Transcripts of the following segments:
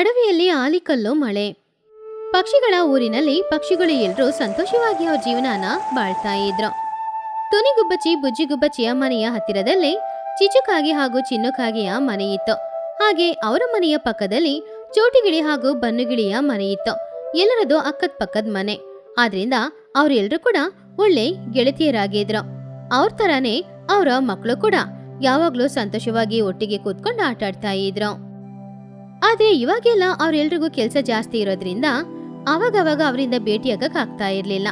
ಅಡವಿಯಲ್ಲಿ ಆಲಿಕಲ್ಲು ಮಳೆ. ಪಕ್ಷಿಗಳ ಊರಿನಲ್ಲಿ ಪಕ್ಷಿಗಳು ಎಲ್ಲರೂ ಸಂತೋಷವಾಗಿ ಅವ್ರ ಜೀವನಾನ ಬಾಳ್ತಾ ಇದ್ರು. ತುನಿಗುಬ್ಬಚ್ಚಿ, ಬುಜ್ಜಿಗುಬ್ಬಚ್ಚಿಯ ಮನೆಯ ಹತ್ತಿರದಲ್ಲಿ ಚಿಚುಕಾಗಿ ಹಾಗೂ ಚಿನ್ನುಕಾಗಿಯ ಮನೆಯಿತ್ತು ಹಾಗೆ ಅವರ ಮನೆಯ ಪಕ್ಕದಲ್ಲಿ ಚೋಟಿಗಿಳಿ ಹಾಗೂ ಬನ್ನುಗಿಳಿಯ ಮನೆ ಇತ್ತು. ಎಲ್ಲರದು ಅಕ್ಕದ ಪಕ್ಕದ ಮನೆ. ಆದ್ರಿಂದ ಅವರೆಲ್ಲರೂ ಕೂಡ ಒಳ್ಳೆ ಗೆಳತಿಯರಾಗಿದ್ರು. ಅವ್ರ ತರಾನೇ ಅವರ ಮಕ್ಕಳು ಕೂಡ ಯಾವಾಗ್ಲೂ ಸಂತೋಷವಾಗಿ ಒಟ್ಟಿಗೆ ಕೂತ್ಕೊಂಡು ಆಟ ಆಡ್ತಾ ಇದ್ರು. ಆದ್ರೆ ಇವಾಗೆಲ್ಲ ಅವ್ರೆಲ್ರಿಗೂ ಕೆಲಸ ಜಾಸ್ತಿ ಇರೋದ್ರಿಂದ ಅವಾಗವಾಗ ಅವರಿಂದ ಭೇಟಿಯಾಗಕ್ ಆಗ್ತಾ ಇರ್ಲಿಲ್ಲ.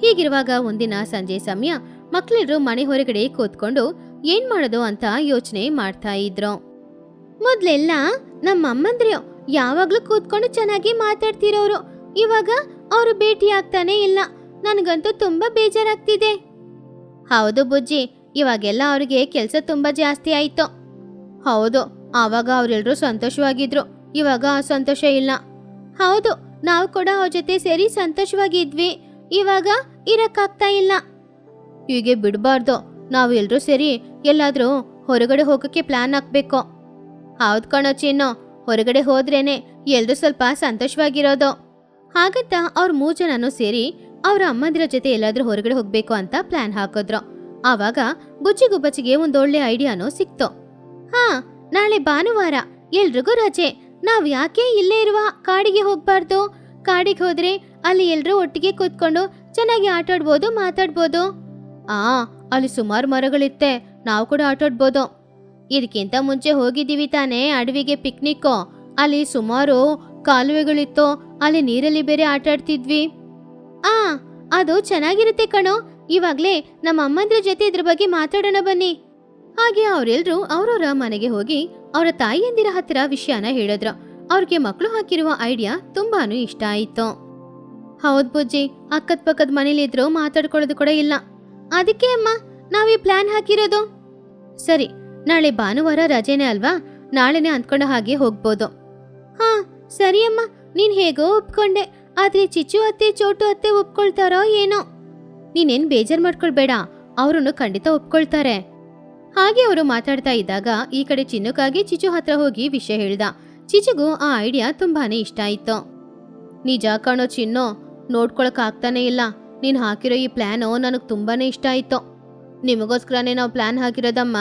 ಹೀಗಿರುವಾಗ ಒಂದಿನ ಸಂಜೆ ಸಮಯ ಮಕ್ಳೆಲ್ರು ಮನೆ ಹೊರಗಡೆ ಕೂತ್ಕೊಂಡು ಏನ್ ಮಾಡೋದು ಅಂತ ಯೋಚನೆ ಮಾಡ್ತಾ ಇದ್ರು. ಮೊದ್ಲೆಲ್ಲ ನಮ್ಮ ಅಮ್ಮಂದ್ರೆ ಯಾವಾಗ್ಲೂ ಕೂತ್ಕೊಂಡು ಚೆನ್ನಾಗಿ ಮಾತಾಡ್ತಿರೋರು. ಇವಾಗ ಅವರು ಭೇಟಿ ಆಗ್ತಾನೆ ಇಲ್ಲ. ನನಗಂತೂ ತುಂಬಾ ಬೇಜಾರಾಗ್ತಿದೆ. ಹೌದು ಬುಜ್ಜಿ, ಇವಾಗೆಲ್ಲ ಅವ್ರಿಗೆ ಕೆಲಸ ತುಂಬಾ ಜಾಸ್ತಿ ಆಯ್ತು. ಹೌದು ಆವಾಗ ಅವರೆಲ್ಲರೂ ಸಂತೋಷವಾಗಿದ್ರು. ಇವಾಗ ಸಂತೋಷ ಇಲ್ಲ. ಹೌದು, ನಾವು ಕೂಡ ಅವ್ರ ಜೊತೆ ಸೇರಿ ಸಂತೋಷವಾಗಿದ್ವಿ. ಇವಾಗ ಇರಕ್ಕಾಗ್ತಾ ಇಲ್ಲ. ಹೀಗೆ ಬಿಡಬಾರ್ದು. ನಾವು ಎಲ್ಲರೂ ಸೇರಿ ಎಲ್ಲಾದ್ರೂ ಹೊರಗಡೆ ಹೋಗಕ್ಕೆ ಪ್ಲಾನ್ ಹಾಕ್ಬೇಕು. ಹೌದು ಕಣೋ ಚಿನ್ನು, ಹೊರಗಡೆ ಹೋದ್ರೇನೆ ಎಲ್ಲರೂ ಸ್ವಲ್ಪ ಸಂತೋಷವಾಗಿರೋದು. ಹಾಗಂತ ಅವ್ರ ಮೂರು ಜನನು ಸೇರಿ ಅವ್ರ ಅಮ್ಮಂದಿರ ಜೊತೆ ಎಲ್ಲಾದ್ರೂ ಹೊರಗಡೆ ಹೋಗ್ಬೇಕು ಅಂತ ಪ್ಲಾನ್ ಹಾಕಿದ್ರು. ಆವಾಗ ಬುಜ್ಜಿಗುಬ್ಬಚ್ಚಿಗೆ ಒಂದೊಳ್ಳೆ ಐಡಿಯಾನೂ ಸಿಕ್ತು. ಹಾ ನಾಳೆ ಭಾನುವಾರ, ಎಲ್ರಿಗೂ ರಜೆ. ನಾವ್ ಯಾಕೆ ಇಲ್ಲೇ ಇರುವ ಕಾಡಿಗೆ ಹೋಗ್ಬಾರ್ದು? ಕಾಡಿಗೆ ಹೋದ್ರೆ ಅಲ್ಲಿ ಎಲ್ರೂ ಒಟ್ಟಿಗೆ ಕೂತ್ಕೊಂಡು ಚೆನ್ನಾಗಿ ಆಟಾಡ್ಬೋದು, ಮಾತಾಡ್ಬೋದು. ಆ, ಅಲ್ಲಿ ಸುಮಾರು ಮರಗಳಿತ್ತೆ. ನಾವು ಕೂಡ ಆಟಾಡ್ಬೋದು. ಇದಕ್ಕಿಂತ ಮುಂಚೆ ಹೋಗಿದ್ದೀವಿ ತಾನೇ ಅಡವಿಗೆ ಪಿಕ್ನಿಕ್ ಅಲ್ಲಿ ಸುಮಾರು ಕಾಲುವೆಗಳಿತ್ತು. ಅಲ್ಲಿ ನೀರಲ್ಲಿ ಬೇರೆ ಆಟಾಡ್ತಿದ್ವಿ. ಆ, ಅದು ಚೆನ್ನಾಗಿರುತ್ತೆ ಕಣೋ. ಇವಾಗ್ಲೇ ನಮ್ಮ ಅಮ್ಮಂದ್ರ ಜೊತೆ ಇದ್ರ ಬಗ್ಗೆ ಮಾತಾಡೋಣ ಬನ್ನಿ. ಹಾಗೆ ಅವರೆಲ್ಲರೂ ಅವರವರ ಮನೆಗೆ ಹೋಗಿ ಅವರ ತಾಯಿಯಂದಿರ ಹತ್ತಿರ ವಿಷಯನ ಹೇಳಿದ್ರು. ಅವ್ರಿಗೆ ಮಕ್ಕಳು ಹಾಕಿರುವ ಐಡಿಯಾ ತುಂಬಾನು ಇಷ್ಟ ಆಯಿತು. ಹೌದ್ ಬುಜ್ಜಿ ಅಕ್ಕದ ಪಕ್ಕದ ಮನೇಲಿದ್ರು ಮಾತಾಡ್ಕೊಳ್ಳೋದು ಕೂಡ ಇಲ್ಲ. ಅದಕ್ಕೆ ಅಮ್ಮ, ನಾವೇ ಪ್ಲಾನ್ ಹಾಕಿರೋದು? ಸರಿ, ನಾಳೆ ಭಾನುವಾರ ರಜೆನೇ ಅಲ್ವಾ? ನಾಳೆನೆ ಅಂದ್ಕೊಂಡ ಹಾಗೆ ಹೋಗ್ಬೋದು. ಹಾ, ಸರಿ ಅಮ್ಮ, ನೀನ್ ಹೇಗೋ ಒಪ್ಕೊಂಡೆ. ಆದ್ರೆ ಚಿಚ್ಚು ಅತ್ತೆ, ಚೋಟು ಅತ್ತೆ ಒಪ್ಕೊಳ್ತಾರೋ ಏನೋ? ನೀನೇನ್ ಬೇಜಾರ್ ಮಾಡ್ಕೊಳ್ಬೇಡ ಅವರನ್ನು ಖಂಡಿತ ಒಪ್ಕೊಳ್ತಾರೆ. ಹಾಗೆ ಅವರು ಮಾತಾಡ್ತಾ ಇದ್ದಾಗ ಈ ಕಡೆ ಚಿನ್ನುಕಾಗಿ ಚಿಚು ಹತ್ರ ಹೋಗಿ ವಿಷಯ ಹೇಳ್ದ. ಚಿಚುಗೂ ಆ ಐಡಿಯಾ ತುಂಬಾನೇ ಇಷ್ಟ ಆಯ್ತು. ನಿಜ ಕಣೋ ಚಿನ್ನೋ, ನೋಡ್ಕೊಳಕ್ ಆಗ್ತಾನೆ ಇಲ್ಲ. ನೀನ್ ಹಾಕಿರೋ ಈ ಪ್ಲಾನು ನನಗ್ ತುಂಬಾನೇ ಇಷ್ಟ ಆಯ್ತು. ನಿಮಗೋಸ್ಕರನೇ ನಾವು ಪ್ಲಾನ್ ಹಾಕಿರೋದಮ್ಮ.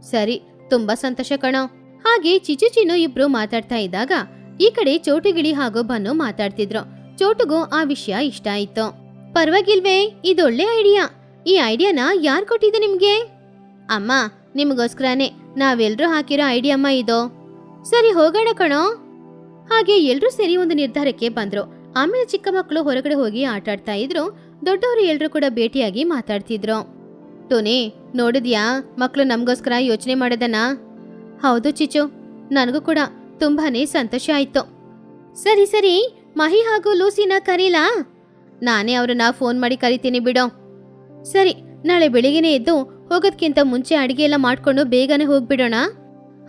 ಸರಿ, ತುಂಬಾ ಸಂತೋಷ ಕಣೋ. ಹಾಗೆ ಚಿಚು ಚಿನ್ನು ಇಬ್ರು ಮಾತಾಡ್ತಾ ಇದ್ದಾಗ ಈ ಕಡೆ ಚೋಟುಗಿಳಿ ಹಾಗೂ ಬನ್ನು ಮಾತಾಡ್ತಿದ್ರು. ಚೋಟುಗೂ ಆ ವಿಷಯ ಇಷ್ಟ ಆಯ್ತು. ಪರವಾಗಿಲ್ವೇ, ಇದೊಳ್ಳೆ ಐಡಿಯಾ. ಈ ಐಡಿಯಾನ ಯಾರ್ ಕೊಟ್ಟಿದೆ ನಿಮ್ಗೆ? ಅಮ್ಮ, ನಿಮಗೋಸ್ಕರನೇ ನಾವೆಲ್ಲರೂ ಹಾಕಿರೋ ಐಡಿಯಮ್ಮ ಇದು. ಸರಿ, ಹೋಗೋಣ ಕಣೋ. ಹಾಗೆ ಎಲ್ಲರೂ ಸೇರಿ ಒಂದು ನಿರ್ಧಾರಕ್ಕೆ ಬಂದ್ರು. ಆಮೇಲೆ ಚಿಕ್ಕ ಮಕ್ಕಳು ಹೊರಗಡೆ ಹೋಗಿ ಆಟ ಆಡ್ತಾ ಇದ್ರು. ದೊಡ್ಡವರು ಎಲ್ಲರೂ ಕೂಡ ಭೇಟಿಯಾಗಿ ಮಾತಾಡ್ತಿದ್ರು. ಟೋನಿ, ನೋಡಿದ್ಯಾ? ಮಕ್ಕಳು ನಮಗೋಸ್ಕರ ಯೋಚನೆ ಮಾಡೋದನ್ನ ಹೌದು ಚಿಚು ನನಗೂ ಕೂಡ ತುಂಬಾನೇ ಸಂತೋಷ ಆಯ್ತು. ಸರಿ ಸರಿ, ಮಹಿ ಹಾಗೂ ಲೂಸಿನ ಕರೀಲಾ? ನಾನೇ ಅವ್ರನ್ನ ಫೋನ್ ಮಾಡಿ ಕರಿತೀನಿ ಬಿಡೋ. ಸರಿ, ನಾಳೆ ಬೆಳಿಗ್ಗೆನೇ ಎದ್ದು ಹೋಗೋದ್ಕಿಂತ ಮುಂಚೆ ಅಡಿಗೆ ಎಲ್ಲ ಮಾಡ್ಕೊಂಡು ಬೇಗನೆ ಹೋಗ್ಬಿಡೋಣ.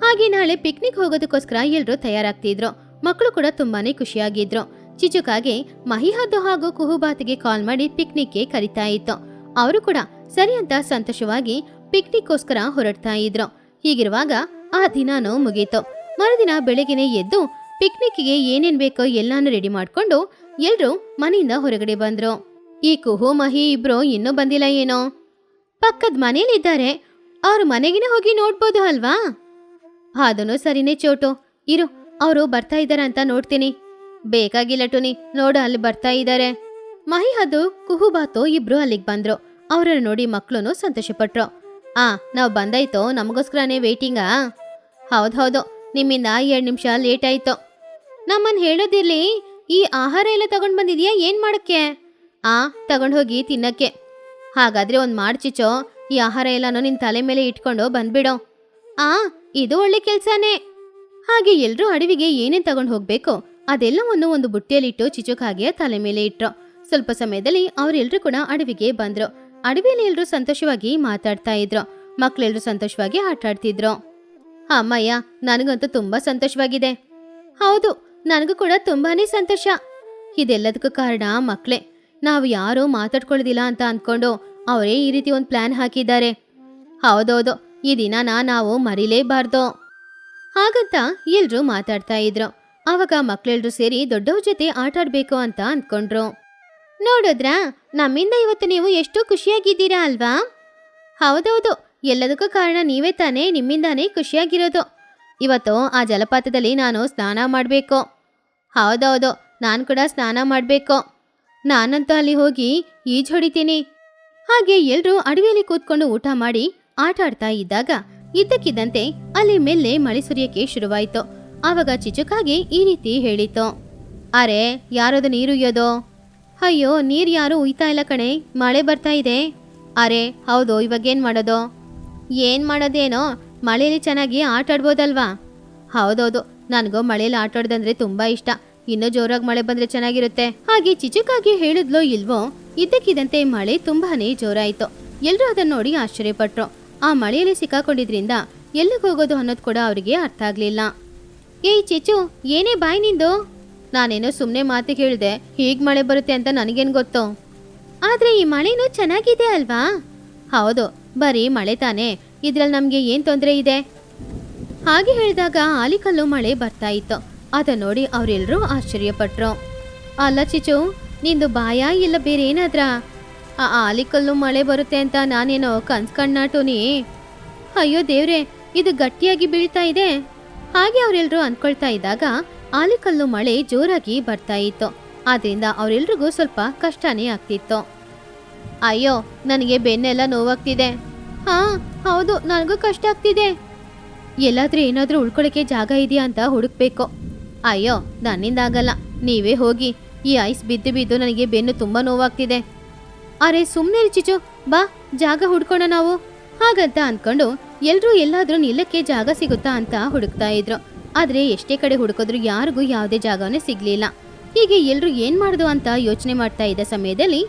ಹಾಗೆ ನಾಳೆ ಪಿಕ್ನಿಕ್ ಹೋಗೋದಕ್ಕೋಸ್ಕರ ಎಲ್ಲರೂ ತಯಾರಾಗ್ತಿದ್ರು. ಮಕ್ಕಳು ಕೂಡ ತುಂಬಾನೇ ಖುಷಿಯಾಗಿದ್ರು. ಚಿಚುಕಾಗೆ ಮಹಿಹದ್ದು ಹಾಗೂ ಕುಹುಬಾತಿಗೆ ಕಾಲ್ ಮಾಡಿ ಪಿಕ್ನಿಕ್ಗೆ ಕರಿತಾ ಇತ್ತು. ಅವರು ಕೂಡ ಸರಿ ಅಂತ ಸಂತೋಷವಾಗಿ ಪಿಕ್ನಿಕ್ಗೋಸ್ಕರ ಹೊರಡ್ತಾ ಇದ್ರು. ಹೀಗಿರುವಾಗ ಆ ದಿನಾನೂ ಮುಗೀತು. ಮರುದಿನ ಬೆಳಗ್ಗೆನೆ ಎದ್ದು ಪಿಕ್ನಿಕ್ಗೆ ಏನೇನ್ ಬೇಕೋ ಎಲ್ಲಾನು ರೆಡಿ ಮಾಡ್ಕೊಂಡು ಎಲ್ರೂ ಮನೆಯಿಂದ ಹೊರಗಡೆ ಬಂದ್ರು. ಈ ಕುಹು ಮಹಿ ಇಬ್ರು ಇನ್ನೂ ಬಂದಿಲ್ಲ ಏನೋ? ಪಕ್ಕದ ಮನೇಲಿದ್ದಾರೆ. ಅವರು ಮನೆಗಿನ ಹೋಗಿ ನೋಡ್ಬೋದು ಅಲ್ವಾ? ಅದನ್ನು ಸರಿನೇ ಚೋಟು. ಇರು, ಅವರು ಬರ್ತಾ ಇದ್ದಾರೆ ಅಂತ ನೋಡ್ತೀನಿ. ಬೇಕಾಗಿಲ್ಲ ಟುನಿ, ನೋಡು ಅಲ್ಲಿ ಬರ್ತಾ ಇದ್ದಾರೆ. ಮಹಿ ಅದು ಕುಹುಬಾತು ಇಬ್ರು ಅಲ್ಲಿಗೆ ಬಂದ್ರು. ಅವರನ್ನು ನೋಡಿ ಮಕ್ಳು ಸಂತೋಷಪಟ್ರು. ಆ, ನಾವು ಬಂದಾಯ್ತು, ನಮಗೋಸ್ಕರನೇ ವೇಟಿಂಗಾ ಹೌದು ಹೌದು, ನಿಮ್ಮಿಂದ ಎರಡು ನಿಮಿಷ ಲೇಟ್ ಆಯ್ತು. ನಮ್ಮನ್ ಹೇಳೋದಿರ್ಲಿ, ಈ ಆಹಾರ ಎಲ್ಲ ತಗೊಂಡ್ ಬಂದಿದ್ಯಾ? ಏನು ಮಾಡಕ್ಕೆ? ಆ, ತಗೊಂಡ್ ಹೋಗಿ ತಿನ್ನಕ್ಕೆ. ಹಾಗಾದ್ರೆ ಒಂದ್ ಮಾಡ್ಚಿಚೋ ಈ ಆಹಾರ ಎಲ್ಲಾನು ನಿನ್ ತಲೆ ಮೇಲೆ ಇಟ್ಕೊಂಡು ಬಂದ್ಬಿಡೋ. ಆ, ಇದು ಒಳ್ಳೆ ಕೆಲ್ಸನೇ. ಹಾಗೆ ಎಲ್ಲರೂ ಅಡವಿಗೆ ಏನೇನ್ ತಗೊಂಡ್ ಹೋಗ್ಬೇಕು, ಅದೆಲ್ಲವನ್ನು ಒಂದು ಬುಟ್ಟಿಯಲ್ಲಿಟ್ಟು ಚಿಚುಕಾಗಿಯ ತಲೆ ಮೇಲೆ ಇಟ್ರು. ಸ್ವಲ್ಪ ಸಮಯದಲ್ಲಿ ಅವರೆಲ್ಲರೂ ಕೂಡ ಅಡವಿಗೆ ಬಂದ್ರು. ಅಡವಿಯಲ್ಲಿ ಎಲ್ಲರೂ ಸಂತೋಷವಾಗಿ ಮಾತಾಡ್ತಾ ಇದ್ರು. ಮಕ್ಳೆಲ್ಲರೂ ಸಂತೋಷವಾಗಿ ಆಟ ಆಡ್ತಿದ್ರು ಅಮ್ಮಯ್ಯ, ನನಗಂತೂ ತುಂಬಾ ಸಂತೋಷವಾಗಿದೆ. ಹೌದು, ನನಗೂ ಕೂಡ ತುಂಬಾನೇ ಸಂತೋಷ. ಇದೆಲ್ಲದಕ್ಕೂ ಕಾರಣ ಮಕ್ಳೇ. ನಾವು ಯಾರೂ ಮಾತಾಡ್ಕೊಳ್ಳೋದಿಲ್ಲ ಅಂತ ಅಂದ್ಕೊಂಡು ಅವರೇ ಈ ರೀತಿ ಒಂದು ಪ್ಲಾನ್ ಹಾಕಿದ್ದಾರೆ. ಹೌದೌದು, ಈ ದಿನನ ನಾವು ಮರಿಲೇಬಾರ್ದು. ಹಾಗಂತ ಎಲ್ರೂ ಮಾತಾಡ್ತಾ ಇದ್ರು. ಆವಾಗ ಮಕ್ಕಳೆಲ್ಲರೂ ಸೇರಿ ದೊಡ್ಡವ್ರ ಜೊತೆ ಆಟ ಆಡ್ಬೇಕು ಅಂತ ಅಂದ್ಕೊಂಡ್ರು. ನೋಡಿದ್ರಾ, ನಮ್ಮಿಂದ ಇವತ್ತು ನೀವು ಎಷ್ಟು ಖುಷಿಯಾಗಿದ್ದೀರಾ ಅಲ್ವಾ? ಹೌದೌದು, ಎಲ್ಲದಕ್ಕೂ ಕಾರಣ ನೀವೇ ತಾನೇ, ನಿಮ್ಮಿಂದಾನೇ ಖುಷಿಯಾಗಿರೋದು. ಇವತ್ತು ಆ ಜಲಪಾತದಲ್ಲಿ ನಾನು ಸ್ನಾನ ಮಾಡಬೇಕು. ಹೌದೌದು, ನಾನು ಕೂಡ ಸ್ನಾನ ಮಾಡಬೇಕು. ನಾನಂತೂ ಅಲ್ಲಿ ಹೋಗಿ ಈಜು ಹೊಡಿತೀನಿ. ಹಾಗೆ ಎಲ್ರೂ ಅಡವಿಯಲ್ಲಿ ಕೂತ್ಕೊಂಡು ಊಟ ಮಾಡಿ ಆಟ ಆಡ್ತಾ ಇದ್ದಾಗ ಇದ್ದಕ್ಕಿದ್ದಂತೆ ಅಲ್ಲಿ ಮೆಲ್ಲೆ ಮಳೆ ಸುರಿಯಕ್ಕೆ ಶುರುವಾಯಿತು. ಆವಾಗ ಚಿಚುಕಾಗಿ ಈ ರೀತಿ ಹೇಳಿತು. ಅರೆ, ಯಾರದು ನೀರು ಉಯ್ಯೋದು ಅಯ್ಯೋ, ನೀರು ಯಾರು ಉಯ್ತಾ ಇಲ್ಲ ಕಣೆ, ಮಳೆ ಬರ್ತಾ ಇದೆ. ಅರೆ, ಹೌದು ಇವಾಗೇನು ಮಾಡೋದು? ಏನ್ ಮಾಡೋದೇನೋ, ಮಳೆಯಲ್ಲಿ ಚೆನ್ನಾಗಿ ಆಟ ಆಡ್ಬೋದಲ್ವಾ ಹೌದೌದು, ನನಗೂ ಮಳೆಯಲ್ಲಿ ಆಟ ಆಡೋದಂದ್ರೆ ತುಂಬಾ ಇಷ್ಟ. ಇನ್ನೂ ಜೋರಾಗಿ ಮಳೆ ಬಂದ್ರೆ ಚೆನ್ನಾಗಿರುತ್ತೆ. ಹಾಗೆ ಚಿಚುಕಾಗಿ ಹೇಳಿದ್ಲೋ ಇಲ್ವೋ, ಇದ್ದಕ್ಕಿದ್ದಂತೆ ಮಳೆ ತುಂಬಾನೇ ಜೋರಾಯಿತು. ಎಲ್ಲರೂ ಅದನ್ನ ನೋಡಿ ಆಶ್ಚರ್ಯಪಟ್ರು. ಆ ಮಳೆಯಲ್ಲಿ ಸಿಕ್ಕಾಕೊಂಡಿದ್ರಿಂದ ಎಲ್ಲಿಗೆ ಹೋಗೋದು ಅನ್ನೋದು ಕೂಡ ಅವರಿಗೆ ಅರ್ಥ ಆಗ್ಲಿಲ್ಲ. ಏಯ್ ಚಿಚು, ಏನೇ ಬಾಯ್ ನಿಂದು? ನಾನೇನೋ ಸುಮ್ಮನೆ ಮಾತು ಕೇಳಿದೆ ಹೀಗ್ ಮಳೆ ಬರುತ್ತೆ ಅಂತ ನನಗೇನು ಗೊತ್ತು? ಆದ್ರೆ ಈ ಮಳೆನೂ ಚೆನ್ನಾಗಿದೆ ಅಲ್ವಾ? ಹೌದು, ಬರೀ ಮಳೆ ತಾನೇ, ಇದ್ರಲ್ಲಿ ನಮ್ಗೆ ಏನ್ ತೊಂದರೆ ಇದೆ? ಹಾಗೆ ಹೇಳಿದಾಗ ಆಲಿಕಲ್ಲು ಮಳೆ ಬರ್ತಾ ಇತ್ತು. ಅದ ನೋಡಿ ಅವರೆಲ್ಲರೂ ಆಶ್ಚರ್ಯಪಟ್ರು. ಅಲ್ಲ ಚಿಚು ನಿಂದು ಬಾಯ ಇಲ್ಲ ಬೇರೆ ಏನಾದ್ರ ಆ ಆಲಿಕಲ್ಲು ಮಳೆ ಬರುತ್ತೆ ಅಂತ ನಾನೇನೋ ಕನ್ಸ್ ಕಣ್ಣಾಟೋನಿ. ಅಯ್ಯೋ ದೇವ್ರೆ, ಇದು ಗಟ್ಟಿಯಾಗಿ ಬೀಳ್ತಾ ಇದೆ. ಹಾಗೆ ಅವರೆಲ್ಲರೂ ಅನ್ಕೊಳ್ತಾ ಇದ್ದಾಗ ಆಲಿಕಲ್ಲು ಮಳೆ ಜೋರಾಗಿ ಬರ್ತಾ ಇತ್ತು. ಆದ್ರಿಂದ ಅವರೆಲ್ರಿಗೂ ಸ್ವಲ್ಪ ಕಷ್ಟನೇ ಆಗ್ತಿತ್ತು. ಅಯ್ಯೋ, ನನಗೆ ಬೆನ್ನೆಲ್ಲ ನೋವಾಗ್ತಿದೆ. ಹಾ, ಹೌದು, ನನಗೂ ಕಷ್ಟ ಆಗ್ತಿದೆ. ಎಲ್ಲಾದ್ರೂ ಏನಾದರೂ ಉಳ್ಕೊಳಕ್ಕೆ ಜಾಗ ಇದೆಯಾ ಅಂತ ಹುಡುಕ್ಬೇಕು. ಅಯ್ಯೋ ನನ್ನಿಂದ ಆಗಲ್ಲ ನೀವೇ ಹೋಗಿ. ಈ ಐಸ್ ಬಿದ್ದು ಬಿದ್ದು ನನಗೆ ಬೆನ್ನು ತುಂಬಾ ನೋವಾಗ್ತಿದೆ. ಅರೆ ಸುಮ್ಮನೆ ಚಿಚು. ಬಾ, ಜಾಗ ಹುಡ್ಕೋಣ ನಾವು. ಹಾಗಂತ ಅನ್ಕೊಂಡು ಎಲ್ರೂ ಎಲ್ಲಾದ್ರೂ ನಿಲ್ಲಕ್ಕೆ ಜಾಗ ಸಿಗುತ್ತಾ ಅಂತ ಹುಡುಕ್ತಾ ಇದ್ರು. ಆದ್ರೆ ಎಷ್ಟೇ ಕಡೆ ಹುಡುಕಿದ್ರು ಯಾರಿಗೂ ಯಾವುದೇ ಜಾಗವೇ ಸಿಗ್ಲಿಲ್ಲ. ಹೀಗೆ ಎಲ್ರೂ ಏನ್ ಮಾಡುದು ಅಂತ ಯೋಚನೆ ಮಾಡ್ತಾ ಇದ್ದ ಸಮಯದಲ್ಲಿ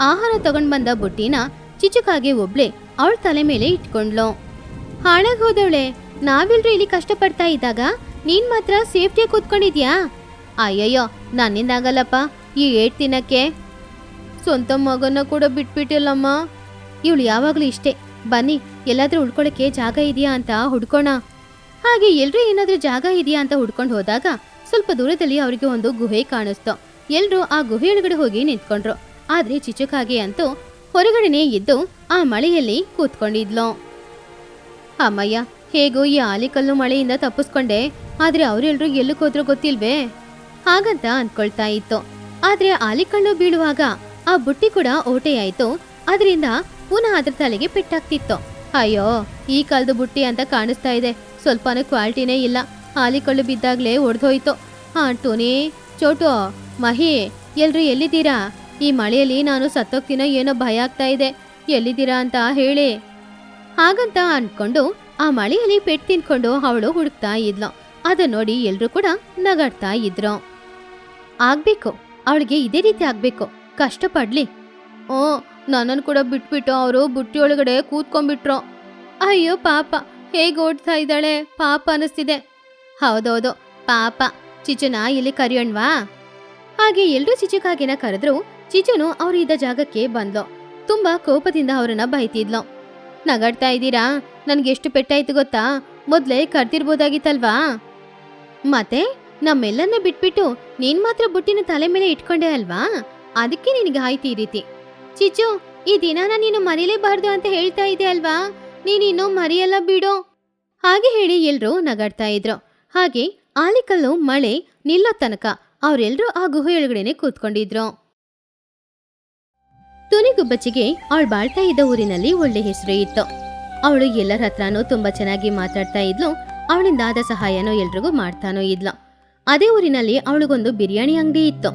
ಆಹಾರ ತಗೊಂಡ್ ಬಂದ ಬುಟ್ಟಿನ ಚಿಚುಕಾಗೆ ಒಬ್ಳೆ ಅವಳ ತಲೆ ಮೇಲೆ ಇಟ್ಕೊಂಡ್ಲು ಹಾಳಾಗ್ ಹೋದವಳೆ. ನಾವೆಲ್ರು ಇಲ್ಲಿ ಕಷ್ಟಪಡ್ತಾ ಇದ್ದಾಗ ನೀನ್ ಮಾತ್ರ ಸೇಫ್ಟಿಯಾಗಿ ಕೂತ್ಕೊಂಡಿದ್ಯಾ? ಅಯ್ಯಯ್ಯೋ, ನನ್ನಿಂದ ಆಗಲ್ಲಪ್ಪ. ಈ ಏಟ್ ದಿನಕ್ಕೆ ಸ್ವಂತ ಮಗನ ಕೂಡ ಬಿಟ್ಬಿಟ್ಟಿಲ್ಲಮ್ಮ. ಇವಳು ಯಾವಾಗಲೂ ಇಷ್ಟೇ. ಬನ್ನಿ, ಎಲ್ಲಾದ್ರೂ ಉಳ್ಕೊಳಕ್ಕೆ ಜಾಗ ಇದೆಯಾ ಅಂತ ಹುಡ್ಕೋಣ. ಹಾಗೆ ಎಲ್ರೂ ಏನಾದ್ರೂ ಜಾಗ ಇದೆಯಾ ಅಂತ ಹುಡ್ಕೊಂಡು ಹೋದಾಗ ಸ್ವಲ್ಪ ದೂರದಲ್ಲಿ ಅವರಿಗೆ ಒಂದು ಗುಹೆ ಕಾಣಿಸ್ತು. ಎಲ್ಲರೂ ಆ ಗುಹೆ ಒಳಗಡೆ ಹೋಗಿ ನಿಂತ್ಕೊಂಡ್ರು. ಆದ್ರೆ ಚಿಚುಕಾಗೆ ಅಂತೂ ಹೊರಗಡೆನೆ ಇದ್ದು ಆ ಮಳೆಯಲ್ಲಿ ಕೂತ್ಕೊಂಡಿದ್ಲು. ಅಮ್ಮಯ್ಯ ಹೇಗೋ ಈ ಆಲಿಕಲ್ಲು ಮಳೆಯಿಂದ ತಪ್ಪಿಸ್ಕೊಂಡೆ, ಆದ್ರೆ ಅವರೆಲ್ಲರೂ ಎಲ್ಲಕ್ಕೆ ಹೋದ್ರೂ ಗೊತ್ತಿಲ್ವೇ? ಹಾಗಂತ ಅನ್ಕೊಳ್ತಾ ಇತ್ತು. ಆದ್ರೆ ಆಲಿಕಲ್ಲು ಬೀಳುವಾಗ ಆ ಬುಟ್ಟಿ ಕೂಡ ಓಟೆಯಾಯ್ತು. ಅದರಿಂದ ಪುನಃ ಅದ್ರ ತಲೆಗೆ ಪೆಟ್ಟಾಗ್ತಿತ್ತು. ಅಯ್ಯೋ, ಈ ಕಾಲದ ಬುಟ್ಟಿ ಅಂತ ಕಾಣಿಸ್ತಾ ಇದೆ. ಸ್ವಲ್ಪನೂ ಕ್ವಾಲಿಟಿನೇ ಇಲ್ಲ. ಆಲಿಕಲ್ಲು ಬಿದ್ದಾಗ್ಲೇ ಒಡೆದೋಯ್ತು. ಹಾ ಟೋನಿ ಚೋಟು, ಮಹಿ, ಎಲ್ರು ಎಲ್ಲಿದ್ದೀರಾ? ಈ ಮಳೆಯಲ್ಲಿ ನಾನು ಸತ್ತೋಗ್ತೀನೋ ಏನೋ ಭಯ ಆಗ್ತಾ ಇದೆ. ಎಲ್ಲಿದ್ದೀರಾ ಅಂತ ಹೇಳಿ. ಹಾಗಂತ ಅನ್ಕೊಂಡು ಆ ಮಳೆಯಲ್ಲಿ ಪೆಟ್ಟು ತಿನ್ಕೊಂಡು ಅವಳು ಹುಡುಕ್ತಾ ಇದ್ಲು. ಅದನ್ನ ನೋಡಿ ಎಲ್ಲರೂ ಕೂಡ ನಗಾಡ್ತಾ ಇದ್ರು. ಆಗ್ಬೇಕು, ಅವಳಿಗೆ ಇದೇ ರೀತಿ ಆಗ್ಬೇಕು. ಕಷ್ಟ ಪಡ್ಲಿ ಓ ನನ್ನನ್ನು ಕೂಡ ಬಿಟ್ಬಿಟ್ಟು ಅವರು ಬುಟ್ಟಿ ಒಳಗಡೆ ಕೂತ್ಕೊಂಡ್ಬಿಟ್ರು. ಅಯ್ಯೋ, ಪಾಪ. ಹೇಗೆ ಓಡ್ತಾ ಇದ್ದಾಳೆ? ಪಾಪ ಅನಿಸ್ತಿದೆ. ಹೌದೌದು, ಪಾಪ. ಚಿಚನ ಇಲ್ಲಿ ಕರಿಯೋಣ್ವಾ? ಹಾಗೆ ಎಲ್ಲರೂ ಚಿಚುಕಾಗಿನ ಕರೆದ್ರು, ಚಿಚನು ಅವ್ರು ಇದ್ದ ಜಾಗಕ್ಕೆ ಬಂದ್ಲು. ತುಂಬಾ ಕೋಪದಿಂದ ಅವರನ್ನ ಬೈತಿದ್ಲು. ನಗಾಡ್ತಾ ಇದ್ದೀರಾ? ನನ್ಗೆ ಎಷ್ಟು ಪೆಟ್ಟಾಯ್ತು ಗೊತ್ತಾ? ಮೊದಲೇ ಕರ್ತಿರ್ಬೋದಾಗಿತ್ತಲ್ವಾ ಮತ್ತೆ ನಮ್ಮೆಲ್ಲನ್ನ ಬಿಟ್ಬಿಟ್ಟು ನೀನ್ ಮಾತ್ರ ಬುಟ್ಟಿನ ತಲೆ ಮೇಲೆ ಇಟ್ಕೊಂಡೆ ಅಲ್ವಾ? ಅದಕ್ಕೆ ನಿನಗೆ ಆಯ್ತು ಈ ರೀತಿ. ಚಿಚ್ಚು, ಈ ದಿನಾನ ನೀನು ಮರೀಲೇಬಾರ್ದು ಅಂತ ಹೇಳ್ತಾ ಇದೆ ಅಲ್ವಾ? ನೀನಿನ್ನೂ ಮರೆಯಲ್ಲ ಬಿಡು. ಹಾಗೆ ಹೇಳಿ ಎಲ್ಲರೂ ನಗಾಡ್ತಾ ಇದ್ರು. ಹಾಗೆ ಆಲಿಕಲ್ಲು ಮಳೆ ನಿಲ್ಲೋ ತನಕ ಅವರೆಲ್ಲರೂ ಆ ಗುಹೆಯೊಳಗಡೆನೆ ಕೂತ್ಕೊಂಡಿದ್ರು. ತುನಿಗುಬ್ಬಚ್ಚಿಗೆ ಅವಳು ಬಾಳ್ತಾ ಇದ್ದ ಊರಿನಲ್ಲಿ ಒಳ್ಳೆ ಹೆಸರು ಇತ್ತು. ಅವಳು ಎಲ್ಲರ ಹತ್ರನೂ ತುಂಬಾ ಚೆನ್ನಾಗಿ ಮಾತಾಡ್ತಾ ಇದ್ಲು. ಅವಳಿಂದಾದ ಸಹಾಯನೂ ಎಲ್ರಿಗೂ ಮಾಡ್ತಾನೋ ಇದ್ಲ. ಅದೇ ಊರಿನಲ್ಲಿ ಅವಳಿಗೊಂದು ಬಿರಿಯಾನಿ ಅಂಗಡಿ ಇತ್ತು.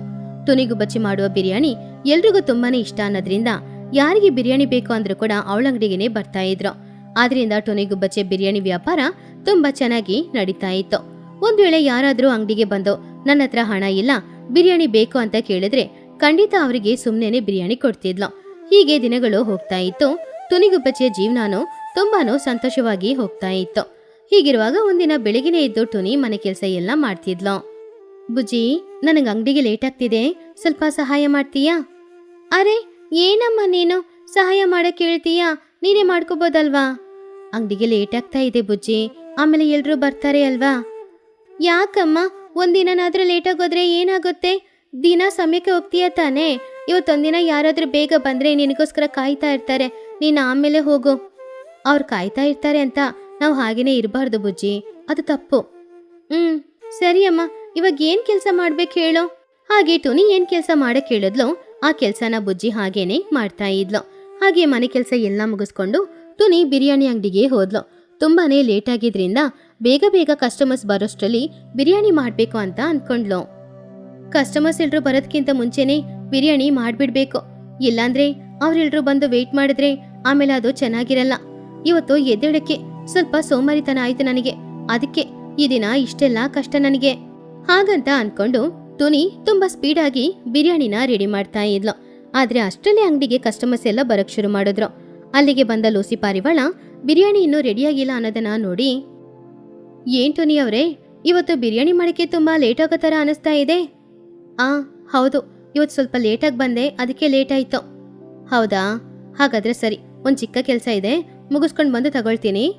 ತುನಿಗುಬ್ಬಚ್ಚಿ ಮಾಡುವ ಬಿರಿಯಾನಿ ಎಲ್ರಿಗೂ ತುಂಬಾನೇ ಇಷ್ಟ ಅನ್ನೋದ್ರಿಂದ ಯಾರಿಗೆ ಬಿರಿಯಾನಿ ಬೇಕು ಅಂದ್ರೂ ಕೂಡ ಅವಳ ಅಂಗಡಿಗೆನೆ ಬರ್ತಾ ಇದ್ರು. ಆದ್ರಿಂದ ಟೊನಿಗುಬ್ಬಚ್ಚೆ ಬಿರಿಯಾನಿ ವ್ಯಾಪಾರ ತುಂಬಾ ಚೆನ್ನಾಗಿ ನಡೀತಾ ಇತ್ತು. ಒಂದ್ ವೇಳೆ ಯಾರಾದ್ರೂ ಅಂಗಡಿಗೆ ಬಂದು ನನ್ನ ಹತ್ರ ಹಣ ಇಲ್ಲ, ಬಿರಿಯಾನಿ ಬೇಕು ಅಂತ ಕೇಳಿದ್ರೆ ಖಂಡಿತ ಅವರಿಗೆ ಸುಮ್ಮನೆ ಬಿರಿಯಾನಿ ಕೊಡ್ತಿದ್ಲು. ಹೀಗೆ ದಿನಗಳು ಹೋಗ್ತಾ ಇತ್ತು. ತುನಿಗುಬ್ಬಚ್ಚೆ ಜೀವನಾನು ತುಂಬಾನು ಸಂತೋಷವಾಗಿ ಹೋಗ್ತಾ ಇತ್ತು. ಹೀಗಿರುವಾಗ ಒಂದಿನ ಬೆಳಗಿನ ಎದ್ದು ಟುನಿ ಮನೆ ಕೆಲಸ ಎಲ್ಲ ಮಾಡ್ತಿದ್ಲು. ಬುಜ್ಜಿ, ನನಗೆ ಅಂಗಡಿಗೆ ಲೇಟ್ ಆಗ್ತಿದೆ. ಸ್ವಲ್ಪ ಸಹಾಯ ಮಾಡ್ತೀಯಾ? ಅರೆ, ಏನಮ್ಮ ನೀನು? ಸಹಾಯ ಮಾಡಕ್ ಹೇಳ್ತೀಯಾ? ನೀನೇ ಮಾಡ್ಕೋಬೋದಲ್ವಾ? ಅಂಗಡಿಗೆ ಲೇಟ್ ಆಗ್ತಾ ಇದೆ ಬುಜ್ಜಿ. ಆಮೇಲೆ ಎಲ್ಲರೂ ಬರ್ತಾರೆ ಅಲ್ವಾ? ಯಾಕಮ್ಮ? ಒಂದಿನನಾದ್ರೂ ಲೇಟ್ ಆಗೋದ್ರೆ ಏನಾಗುತ್ತೆ? ದಿನ ಸಮಯಕ್ಕೆ ಹೋಗ್ತೀಯ ತಾನೇ? ಇವತ್ತೊಂದಿನ ಯಾರಾದ್ರೂ ಬೇಗ ಬಂದ್ರೆ ನಿನಗೋಸ್ಕರ ಕಾಯ್ತಾ ಇರ್ತಾರೆ. ನೀನು ಆಮೇಲೆ ಹೋಗು. ಅವ್ರು ಕಾಯ್ತಾ ಇರ್ತಾರೆ ಅಂತ ನಾವು ಹಾಗೇನೆ ಇರಬಾರ್ದು ಬುಜ್ಜಿ. ಅದು ತಪ್ಪು. ಹ್ಮ್, ಸರಿ ಅಮ್ಮ. ಇವಾಗ ಏನ್ ಕೆಲಸ ಮಾಡ್ಬೇಕು ಹೇಳು? ಹಾಗೆ ಟುನಿ ಏನ್ ಕೆಲಸ ಮಾಡಕ್ ಹೇಳಿದ್ಲು, ಆ ಕೆಲಸನ ಬುಜ್ಜಿ ಹಾಗೇನೆ ಮಾಡ್ತಾ ಇದ್ಲು. ಹಾಗೆ ಮನೆ ಕೆಲಸ ಎಲ್ಲ ಮುಗಿಸ್ಕೊಂಡು ಟುನಿ ಬಿರಿಯಾನಿ ಅಂಗಡಿಗೆ ಹೋದ್ಲು. ತುಂಬಾನೇ ಲೇಟ್ ಆಗಿದ್ರಿಂದ ಬೇಗ ಬೇಗ ಕಸ್ಟಮರ್ಸ್ ಬರೋಷ್ಟರಲ್ಲಿ ಬಿರಿಯಾನಿ ಮಾಡ್ಬೇಕು ಅಂತ ಅನ್ಕೊಂಡ್ಲು. ಕಸ್ಟಮರ್ಸ್ ಎಲ್ರು ಬರೋದ್ಕಿಂತ ಮುಂಚೆನೆ ಬಿರಿಯಾನಿ ಮಾಡ್ಬಿಡ್ಬೇಕು. ಇಲ್ಲಾಂದ್ರೆ ಅವ್ರೆಲ್ರು ಬಂದು ವೇಟ್ ಮಾಡಿದ್ರೆ ಆಮೇಲೆ ಅದು ಚೆನ್ನಾಗಿರಲ್ಲ. ಇವತ್ತು ಎದ್ದೇಳಕ್ಕೆ ಸ್ವಲ್ಪ ಸೋಮಾರಿತನ ಆಯ್ತು ನನಗೆ. ಅದಕ್ಕೆ ಈ ದಿನ ಇಷ್ಟೆಲ್ಲ ಕಷ್ಟ ನನಗೆ. ಹಾಗಂತ ಅನ್ಕೊಂಡು ತುನಿ ತುಂಬಾ ಸ್ಪೀಡಾಗಿ ಬಿರಿಯಾನಿನ ರೆಡಿ ಮಾಡ್ತಾ ಇದ್ಲು. ಆದ್ರೆ ಅಷ್ಟರಲ್ಲೇ ಅಂಗಡಿಗೆ ಕಸ್ಟಮರ್ಸ್ ಎಲ್ಲ ಬರಕ್ ಶುರು ಮಾಡಿದ್ರು. ಅಲ್ಲಿಗೆ ಬಂದ ಲೂಸಿ ಪಾರಿವಾಳ ಬಿರಿಯಾನಿ ಇನ್ನೂ ರೆಡಿಯಾಗಿಲ್ಲ ಅನ್ನೋದನ್ನ ನೋಡಿ, ಏನ್ ಟೋನಿ ಅವರೇ, ಇವತ್ತು ಬಿರಿಯಾನಿ ಮಾಡಕ್ಕೆ ತುಂಬಾ ಲೇಟ್ ಆಗೋ ಥರ ಅನಿಸ್ತಾ ಇದೆ. ಆ, ಹೌದು, ಇವತ್ತು ಸ್ವಲ್ಪ ಲೇಟಾಗಿ ಬಂದೆ, ಅದಕ್ಕೆ ಲೇಟ್ ಆಯ್ತು. ಹೌದಾ? ಹಾಗಾದ್ರೆ ಸರಿ, ಒಂದು ಚಿಕ್ಕ ಕೆಲಸ ಇದೆ ಮುಗಿಸ್ಕೊಂಡು ಬಂದು ತಗೊಳ್ತೀನಿ.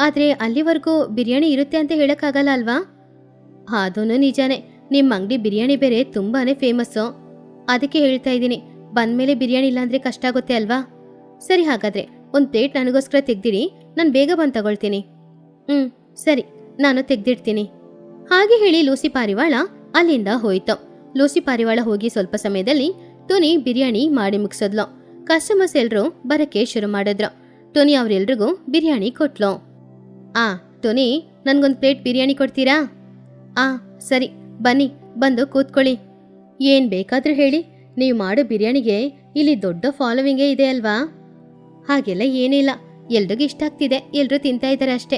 ಆದರೆ ಅಲ್ಲಿವರೆಗೂ ಬಿರಿಯಾನಿ ಇರುತ್ತೆ ಅಂತ ಹೇಳೋಕ್ಕಾಗಲ್ಲ ಅಲ್ವಾ? ಅದೂ ನಿಜಾನೇ. ನಿಮ್ಮ ಅಂಗಡಿ ಬಿರಿಯಾನಿ ಬೇರೆ ತುಂಬಾ ಫೇಮಸ್ಸು. ಅದಕ್ಕೆ ಹೇಳ್ತಾ ಇದ್ದೀನಿ. ಬಂದಮೇಲೆ ಬಿರಿಯಾನಿ ಇಲ್ಲಾಂದರೆ ಕಷ್ಟ ಆಗುತ್ತೆ ಅಲ್ವಾ? ಸರಿ ಹಾಗಾದರೆ, ಒಂದು ಪ್ಲೇಟ್ ನನಗೋಸ್ಕರ ತೆಗ್ದಿರಿ ನಾನು ಬೇಗ ಬಂದು ತಗೊಳ್ತೀನಿ. ಹ್ಞೂ ಸರಿ. ನಾನು ತೆಗ್ದಿಡ್ತೀನಿ. ಹಾಗೆ ಹೇಳಿ ಲೂಸಿ ಪಾರಿವಾಳ ಅಲ್ಲಿಂದ ಹೋಯ್ತು. ಲೂಸಿ ಪಾರಿವಾಳ ಹೋಗಿ ಸ್ವಲ್ಪ ಸಮಯದಲ್ಲಿ ತುನಿ ಬಿರಿಯಾನಿ ಮಾಡಿ ಮುಗಿಸಿದ್ಲು. ಕಸ್ಟಮರ್ಸ್ ಎಲ್ಲರೂ ಬರಕ್ಕೆ ಶುರು ಮಾಡಿದ್ರು. ಟುನಿ ಅವರೆಲ್ರಿಗೂ ಬಿರಿಯಾನಿ ಕೊಟ್ಲು. ಆ, ಟೊನಿ, ನನ್ಗೊಂದು ಪ್ಲೇಟ್ ಬಿರಿಯಾನಿ ಕೊಡ್ತೀರಾ? ಆ, ಸರಿ, ಬನ್ನಿ, ಬಂದು ಕೂತ್ಕೊಳ್ಳಿ. ಏನ್ ಬೇಕಾದರೂ ಹೇಳಿ, ನೀವು ಮಾಡೋ ಬಿರಿಯಾನಿಗೆ ಇಲ್ಲಿ ದೊಡ್ಡ ಫಾಲೋವಿಂಗೇ ಇದೆ ಅಲ್ವಾ? ಹಾಗೆಲ್ಲ ಏನಿಲ್ಲ ಎಲ್ರಿಗೂ ಇಷ್ಟ ಆಗ್ತಿದೆ ಎಲ್ಲರೂ ತಿಂತಾ ಇದ್ದಾರೆ ಅಷ್ಟೇ.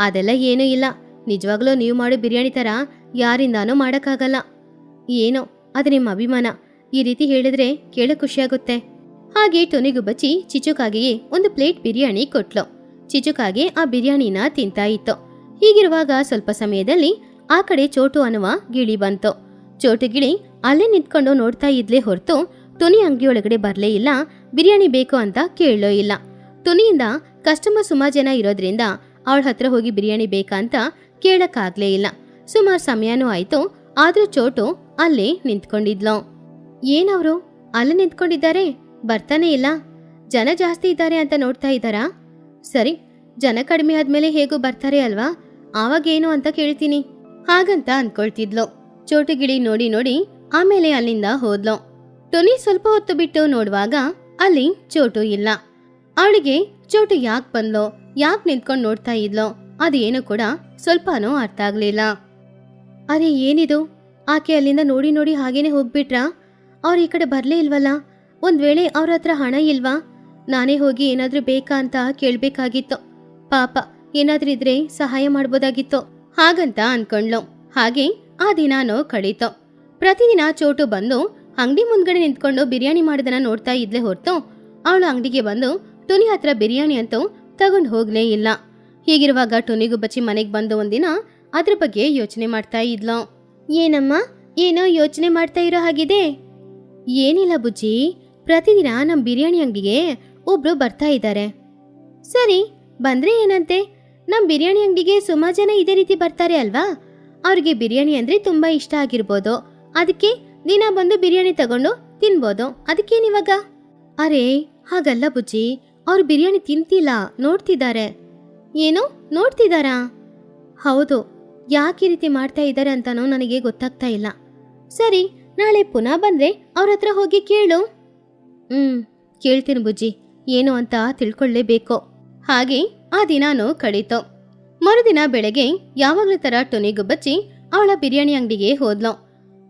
ಅದೆಲ್ಲ ಏನೂ ಇಲ್ಲ, ನಿಜವಾಗ್ಲೂ ನೀವು ಮಾಡೋ ಬಿರಿಯಾನಿ ಥರ ಯಾರಿಂದಾನೂ ಮಾಡೋಕ್ಕಾಗಲ್ಲ. ಏನೋ, ಅದು ನಿಮ್ಮ ಅಭಿಮಾನ. ಈ ರೀತಿ ಹೇಳಿದ್ರೆ ಕೇಳೋ ಖುಷಿಯಾಗುತ್ತೆ ಹಾಗೆ ಟೊನಿಗು ಬಚ್ಚಿ ಚಿಚುಕಾಗೆಯೇ ಒಂದು ಪ್ಲೇಟ್ ಬಿರಿಯಾನಿ ಕೊಟ್ಲು. ಚಿಚುಕಾಗೆ ಆ ಬಿರಿಯಾನಿನ ತಿಂತಾ ಇತ್ತು. ಹೀಗಿರುವಾಗ ಸ್ವಲ್ಪ ಸಮಯದಲ್ಲಿ ಆ ಕಡೆ ಚೋಟು ಅನ್ನುವ ಗಿಳಿ ಬಂತು. ಚೋಟು ಗಿಳಿ ಅಲ್ಲೇ ನಿಂತ್ಕೊಂಡು ನೋಡ್ತಾ ಇದ್ಲೇ ಹೊರತು ತುನಿ ಅಂಗಿಯೊಳಗಡೆ ಬರ್ಲೇ ಇಲ್ಲ, ಬಿರಿಯಾನಿ ಬೇಕು ಅಂತ ಕೇಳಲೋ ಇಲ್ಲ. ಟೊನಿಯಿಂದ ಕಸ್ಟಮರ್ ಸುಮಾರು ಜನ ಇರೋದ್ರಿಂದ ಅವಳ ಹತ್ರ ಹೋಗಿ ಬಿರಿಯಾನಿ ಬೇಕಾ ಅಂತ ಕೇಳಕ್ಕಾಗ್ಲೇ ಇಲ್ಲ. ಸುಮಾರು ಸಮಯನೂ ಆಯ್ತು, ಆದ್ರೂ ಚೋಟು ಅಲ್ಲೇ ನಿಂತ್ಕೊಂಡಿದ್ಲು. ಏನವ್ರು ಅಲ್ಲೇ ನಿಂತ್ಕೊಂಡಿದ್ದಾರೆ? ಬರ್ತಾನೆ ಇಲ್ಲ? ಜನ ಜಾಸ್ತಿ ಇದ್ದಾರೆ ಅಂತ ನೋಡ್ತಾ ಇದ್ದಾರಾ? ಸರಿ, ಜನ ಕಡಿಮೆ ಆದ್ಮೇಲೆ ಹೇಗೂ ಬರ್ತಾರೆ ಅಲ್ವಾ? ಆವಾಗೇನು ಅಂತ ಕೇಳ್ತೀನಿ. ಹಾಗಂತ ಅನ್ಕೊಳ್ತಿದ್ಲು. ಚೋಟುಗಿಳಿ ನೋಡಿ ನೋಡಿ ಆಮೇಲೆ ಅಲ್ಲಿಂದ ಹೋದ್ಲು. ಟೊನಿ ಸ್ವಲ್ಪ ಹೊತ್ತು ಬಿಟ್ಟು ನೋಡುವಾಗ ಅಲ್ಲಿ ಚೋಟು ಇಲ್ಲ. ಅವಳಿಗೆ ಚೋಟು ಯಾಕೆ ಬಂದ್ಲೋ? ಯಾಕೆ ನಿಂತ್ಕೊಂಡು ನೋಡ್ತಾ ಇದ್ಲೋ? ಅದೇನು ಕೂಡ ಸ್ವಲ್ಪನೂ ಅರ್ಥ ಆಗ್ಲಿಲ್ಲ. ಅರೆ ಏನಿದು? ಆಕೆ ಅಲ್ಲಿಂದ ನೋಡಿ ನೋಡಿ ಹಾಗೇನೆ ಹೋಗ್ಬಿಟ್ರಾ? ಅವ್ರು ಈ ಕಡೆ ಬರ್ಲೇ ಇಲ್ವಲ್ಲ? ಒಂದ್ ವೇಳೆ ಅವ್ರ ಹತ್ರ ಹಣ ಇಲ್ವಾ? ನಾನೇ ಹೋಗಿ ಏನಾದ್ರೂ ಬೇಕಾ ಅಂತ ಕೇಳ್ಬೇಕಾಗಿತ್ತು. ಪಾಪ ಏನಾದ್ರೂ ಇದ್ರೆ ಸಹಾಯ ಮಾಡ್ಬೋದಾಗಿತ್ತು. ಹಾಗಂತ ಅನ್ಕೊಂಡ್ಲು ಹಾಗೆ ಆ ದಿನಾನೋ ಕಳೀತು. ಪ್ರತಿದಿನ ಚೋಟು ಬಂದು ಅಂಗಡಿ ಮುಂದ್ಗಡೆ ನಿಂತ್ಕೊಂಡು ಬಿರಿಯಾನಿ ಮಾಡಿದನ ನೋಡ್ತಾ ಇದ್ಲೇ ಹೊರತು ಅವಳು ಅಂಗಡಿಗೆ ಬಂದು ಟುನಿ ಹತ್ರ ಬಿರಿಯಾನಿ ಅಂತೂ ತಗೊಂಡು ಹೋಗ್ಲೇ ಇಲ್ಲ. ಹೀಗಿರುವಾಗ ಟುನಿಗೂ ಬಚ್ಚಿ ಮನೆಗೆ ಬಂದು ಒಂದಿನ ಅದ್ರ ಬಗ್ಗೆ ಯೋಚನೆ ಮಾಡ್ತಾ ಇದ್ಲು. ಏನಮ್ಮ ಏನೋ ಯೋಚನೆ ಮಾಡ್ತಾ ಇರೋ ಹಾಗಿದೆ ಏನಿಲ್ಲ ಬುಜ್ಜಿ. ಪ್ರತಿದಿನ ನಮ್ಮ ಬಿರಿಯಾನಿ ಅಂಗಡಿಗೆ ಒಬ್ರು ಬರ್ತಾ ಇದ್ದಾರೆ ಸರಿ, ಬಂದ್ರೆ ಏನಂತೆ? ನಮ್ಮ ಬಿರಿಯಾನಿ ಅಂಗಡಿಗೆ ಸುಮಾರು ಜನ ಇದೇ ರೀತಿ ಬರ್ತಾರೆ ಅಲ್ವಾ? ಅವ್ರಿಗೆ ಬಿರಿಯಾನಿ ಅಂದ್ರೆ ತುಂಬಾ ಇಷ್ಟ ಆಗಿರ್ಬೋದು. ಅದಕ್ಕೆ ದಿನ ಬಂದು ಬಿರಿಯಾನಿ ತಗೊಂಡು ತಿನ್ಬೋದು. ಅದಕ್ಕೇನಿವಾಗ ಅರೆ, ಹಾಗಲ್ಲ ಬುಜ್ಜಿ. ಅವ್ರು ಬಿರಿಯಾನಿ ತಿಂತಿಲ್ಲ, ನೋಡ್ತಿದ್ದಾರೆ. ಏನು? ನೋಡ್ತಿದ್ದಾರಾ? ಹೌದು. ಯಾಕೆ ರೀತಿ ಮಾಡ್ತಾ ಇದ್ದಾರೆ ಅಂತಾನೂ ನನಗೆ ಗೊತ್ತಾಗ್ತಾ ಇಲ್ಲ. ಸರಿ, ನಾಳೆ ಪುನಃ ಬಂದ್ರೆ ಅವ್ರ ಹತ್ರ ಹೋಗಿ ಕೇಳು. ಹ್ಮ್, ಕೇಳ್ತೀನಿ ಬುಜ್ಜಿ. ಏನು ಅಂತ ತಿಳ್ಕೊಳ್ಳೇಬೇಕು ಹಾಗೆ ಆ ದಿನಾನು ಕಳೀತು. ಮರುದಿನ ಬೆಳಗ್ಗೆ ಯಾವಾಗ್ಲೂ ತರ ಟೊನಿಗೂ ಬಚ್ಚಿ ಅವಳ ಬಿರಿಯಾನಿ ಅಂಗಡಿಗೆ ಹೋದ್ಲು.